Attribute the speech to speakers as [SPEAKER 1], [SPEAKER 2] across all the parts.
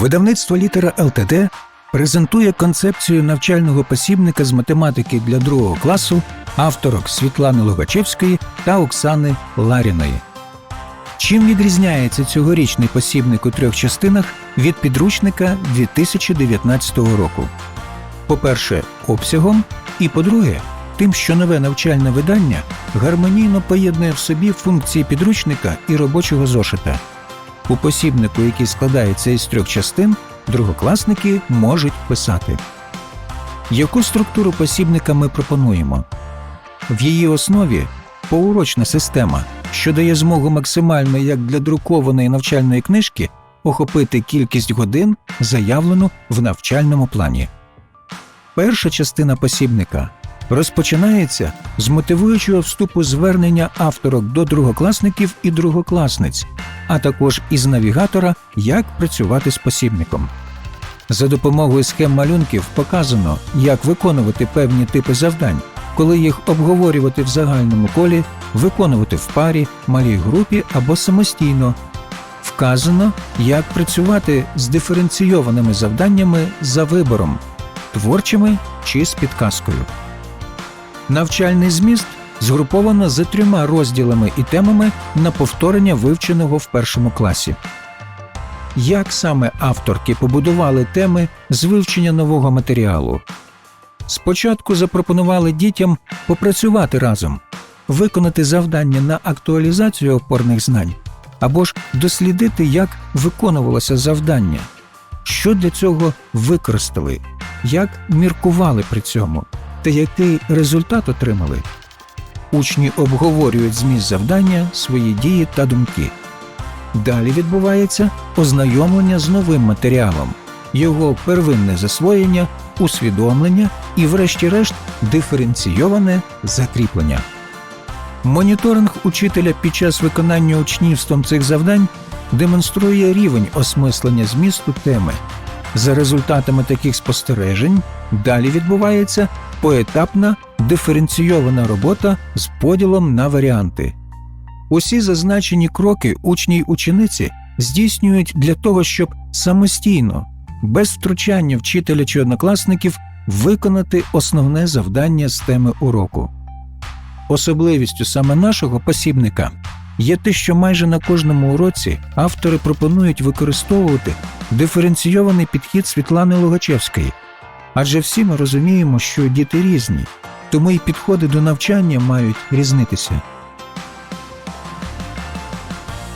[SPEAKER 1] Видавництво літера ЛТД презентує концепцію навчального посібника з математики для другого класу авторок Світлани Логачевської та Оксани Ларіної. Чим відрізняється цьогорічний посібник у трьох частинах від підручника 2019 року? По-перше, обсягом, і по-друге, тим, що нове навчальне видання гармонійно поєднує в собі функції підручника і робочого зошита. У посібнику, який складається із трьох частин, другокласники можуть писати. Яку структуру посібника ми пропонуємо? В її основі поурочна система, що дає змогу максимально як для друкованої навчальної книжки охопити кількість годин, заявлену в навчальному плані. Перша частина посібника розпочинається з мотивуючого вступу звернення авторок до другокласників і другокласниць, а також із навігатора, як працювати з посібником. За допомогою схем малюнків показано, як виконувати певні типи завдань, коли їх обговорювати в загальному колі, виконувати в парі, малій групі або самостійно. Вказано, як працювати з диференційованими завданнями за вибором, творчими чи з підказкою. Навчальний зміст згруповано за трьома розділами і темами на повторення вивченого в першому класі. Як саме авторки побудували теми з вивчення нового матеріалу? Спочатку запропонували дітям попрацювати разом, виконати завдання на актуалізацію опорних знань або ж дослідити, як виконувалося завдання, що для цього використали, як міркували при цьому та який результат отримали. Учні обговорюють зміст завдання, свої дії та думки. Далі відбувається ознайомлення з новим матеріалом, його первинне засвоєння, усвідомлення і, врешті-решт, диференційоване закріплення. Моніторинг учителя під час виконання учнівством цих завдань демонструє рівень осмислення змісту теми. За результатами таких спостережень далі відбувається поетапна диференційована робота з поділом на варіанти. Усі зазначені кроки учні й учениці здійснюють для того, щоб самостійно, без втручання вчителя чи однокласників, виконати основне завдання з теми уроку. Особливістю саме нашого посібника є те, що майже на кожному уроці автори пропонують використовувати диференційований підхід Світлани Логачевської. Адже всі ми розуміємо, що діти різні, тому і підходи до навчання мають різнитися.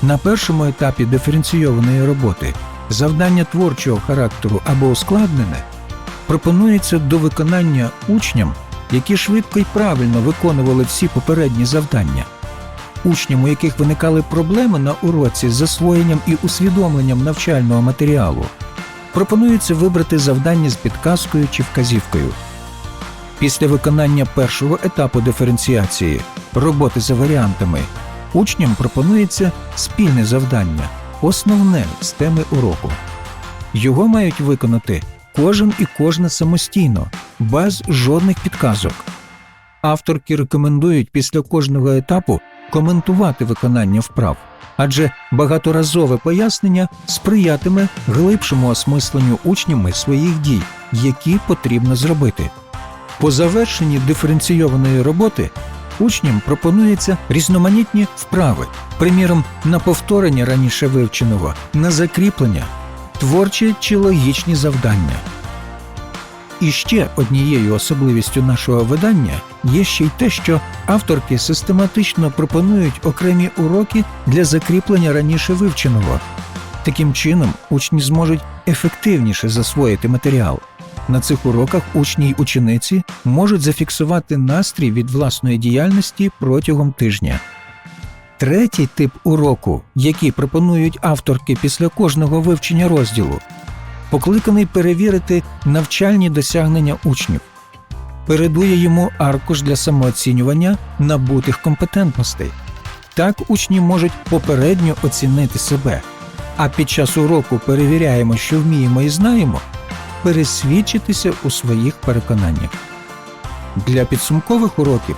[SPEAKER 1] На першому етапі диференційованої роботи завдання творчого характеру або ускладнене пропонується до виконання учням, які швидко й правильно виконували всі попередні завдання. Учням, у яких виникали проблеми на уроці з засвоєнням і усвідомленням навчального матеріалу, пропонується вибрати завдання з підказкою чи вказівкою. Після виконання першого етапу диференціації роботи за варіантами учням пропонується спільне завдання, основне з теми уроку. Його мають виконати кожен і кожна самостійно, без жодних підказок. Авторки рекомендують після кожного етапу коментувати виконання вправ, адже багаторазове пояснення сприятиме глибшому осмисленню учнями своїх дій, які потрібно зробити. По завершенні диференційованої роботи учням пропонуються різноманітні вправи, приміром, на повторення раніше вивченого, на закріплення, творчі чи логічні завдання. І ще однією особливістю нашого видання є ще й те, що авторки систематично пропонують окремі уроки для закріплення раніше вивченого. Таким чином, учні зможуть ефективніше засвоїти матеріал. На цих уроках учні й учениці можуть зафіксувати настрій від власної діяльності протягом тижня. Третій тип уроку, який пропонують авторки після кожного вивчення розділу, покликаний перевірити навчальні досягнення учнів, передує йому аркуш для самооцінювання набутих компетентностей. Так учні можуть попередньо оцінити себе, а під час уроку перевіряємо, що вміємо і знаємо, пересвідчитися у своїх переконаннях. Для підсумкових уроків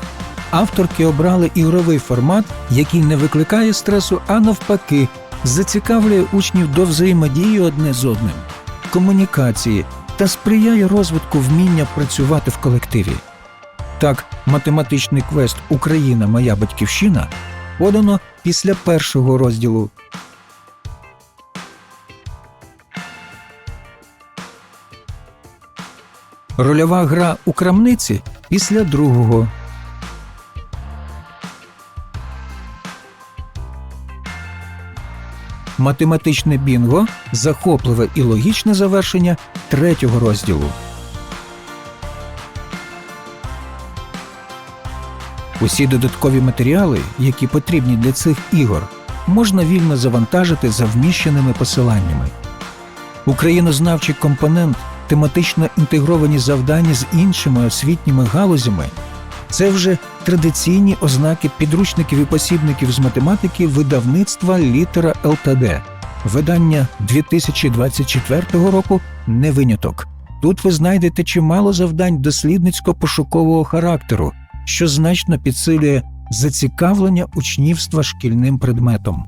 [SPEAKER 1] авторки обрали ігровий формат, який не викликає стресу, а навпаки, зацікавлює учнів до взаємодії одне з одним. Комунікації та сприяє розвитку вміння працювати в колективі. Так, математичний квест Україна Моя батьківщина подано після першого розділу. Рольова гра у крамниці після другого. Математичне бінго захопливе і логічне завершення третього розділу. Усі додаткові матеріали, які потрібні для цих ігор, можна вільно завантажити за вміщеними посиланнями. Українознавчий компонент, тематично інтегровані завдання з іншими освітніми галузями це вже традиційні ознаки підручників і посібників з математики видавництва літера ЛТД. Видання 2024 року не виняток. Тут ви знайдете чимало завдань дослідницько-пошукового характеру, що значно підсилює зацікавлення учнівства шкільним предметом.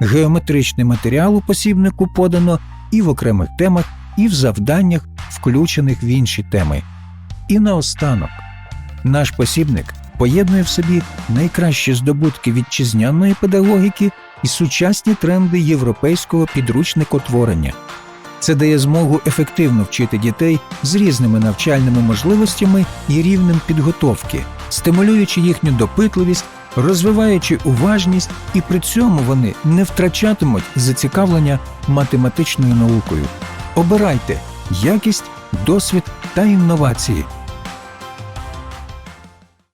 [SPEAKER 1] Геометричний матеріал у посібнику подано і в окремих темах, і в завданнях, включених в інші теми. І наостанок, наш посібник поєднує в собі найкращі здобутки вітчизняної педагогіки і сучасні тренди європейського підручникотворення. Це дає змогу ефективно вчити дітей з різними навчальними можливостями і рівнем підготовки, стимулюючи їхню допитливість, розвиваючи уважність, і при цьому вони не втрачатимуть зацікавлення математичною наукою. Обирайте якість, досвід та інновації.